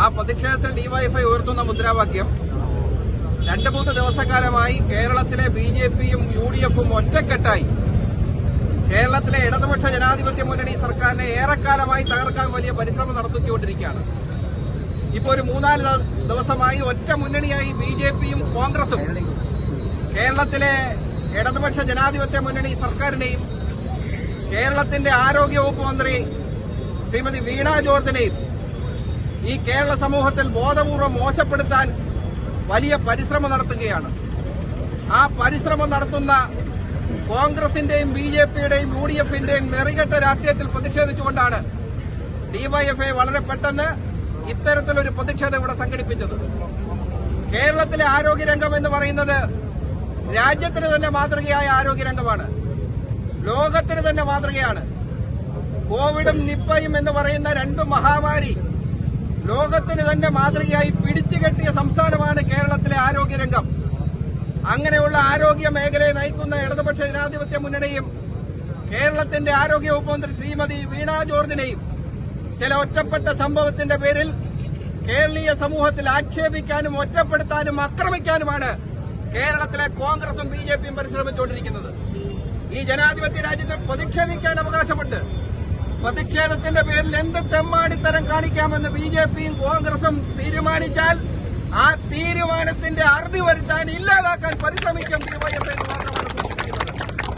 ആ പ്രതിഷേധത്തിൽ ഡിവൈഎഫ്ഐ ഉയർത്തുന്ന മുദ്രാവാക്യം രണ്ട് മൂന്ന് ദിവസക്കാലമായി കേരളത്തിലെ ബി ജെ പിയും യു ഡി എഫും ഒറ്റക്കെട്ടായി. കേരളത്തിലെ ഇടതുപക്ഷ ജനാധിപത്യ മുന്നണി സർക്കാരിനെ ഏറെക്കാലമായി തകർക്കാൻ വലിയ പരിശ്രമം നടത്തിക്കൊണ്ടിരിക്കുകയാണ്. ഇപ്പോൾ ഒരു മൂന്നാൽ ദിവസമായി ഒറ്റ മുന്നണിയായി ബി ജെ പിയും കോൺഗ്രസും. കേരളത്തിലെ ഇടതുപക്ഷ ജനാധിപത്യ മുന്നണി സർക്കാരിനെയും കേരളത്തിന്റെ ആരോഗ്യവകുപ്പ് മന്ത്രി ശ്രീമതി വീണ ജോർജിനെയും ഈ കേരള സമൂഹത്തിൽ ബോധപൂർവം മോശപ്പെടുത്താൻ വലിയ പരിശ്രമം നടത്തുകയാണ്. ആ പരിശ്രമം നടത്തുന്ന കോൺഗ്രസിന്റെയും ബി ജെ പിയുടെയും യു ഡി എഫിന്റെയും നെറികെട്ട രാഷ്ട്രീയത്തിൽ പ്രതിഷേധിച്ചുകൊണ്ടാണ് ഡിവൈഎഫ്ഐ വളരെ പെട്ടെന്ന് ഇത്തരത്തിലൊരു പ്രതിഷേധം ഇവിടെ സംഘടിപ്പിച്ചത്. കേരളത്തിലെ ആരോഗ്യരംഗം എന്ന് പറയുന്നത് രാജ്യത്തിന് തന്നെ മാതൃകയായ ആരോഗ്യരംഗമാണ്. ലോകത്തിന് തന്നെ മാതൃകയാണ്. കോവിഡും നിപ്പയും എന്ന് പറയുന്ന രണ്ട് മഹാമാരി ലോകത്തിന് തന്നെ മാതൃകയായി പിടിച്ചുകെട്ടിയ സംസ്ഥാനമാണ് കേരളത്തിലെ ആരോഗ്യരംഗം. അങ്ങനെയുള്ള ആരോഗ്യ മേഖലയെ നയിക്കുന്ന ഇടതുപക്ഷ ജനാധിപത്യ മുന്നണിയും കേരളത്തിന്റെ ആരോഗ്യ ഉപമന്ത്രി ശ്രീമതി വീണ ജോർജിനെയും ചില ഒറ്റപ്പെട്ട സംഭവത്തിന്റെ പേരിൽ കേരളീയ സമൂഹത്തിൽ ആക്ഷേപിക്കാനും ഒറ്റപ്പെടുത്താനും ആക്രമിക്കാനുമാണ് കേരളത്തിലെ കോൺഗ്രസും ബി ജെ പിയും പരിശ്രമിച്ചുകൊണ്ടിരിക്കുന്നത്. ഈ ജനാധിപത്യ രാജ്യത്ത് പ്രതിഷേധിക്കാൻ അവകാശമുണ്ട്. പ്രതിഷേധത്തിന്റെ പേരിൽ എന്ത് തെമ്മാടിത്തരം കാണിക്കാമെന്ന് ബി ജെ പിയും കോൺഗ്രസും തീരുമാനിച്ചാൽ ആ തീരുമാനത്തിന്റെ അറുതി വരുത്താൻ ഇല്ലാതാക്കാൻ പരിശ്രമിക്കും ഡിവൈഎഫ്ഐ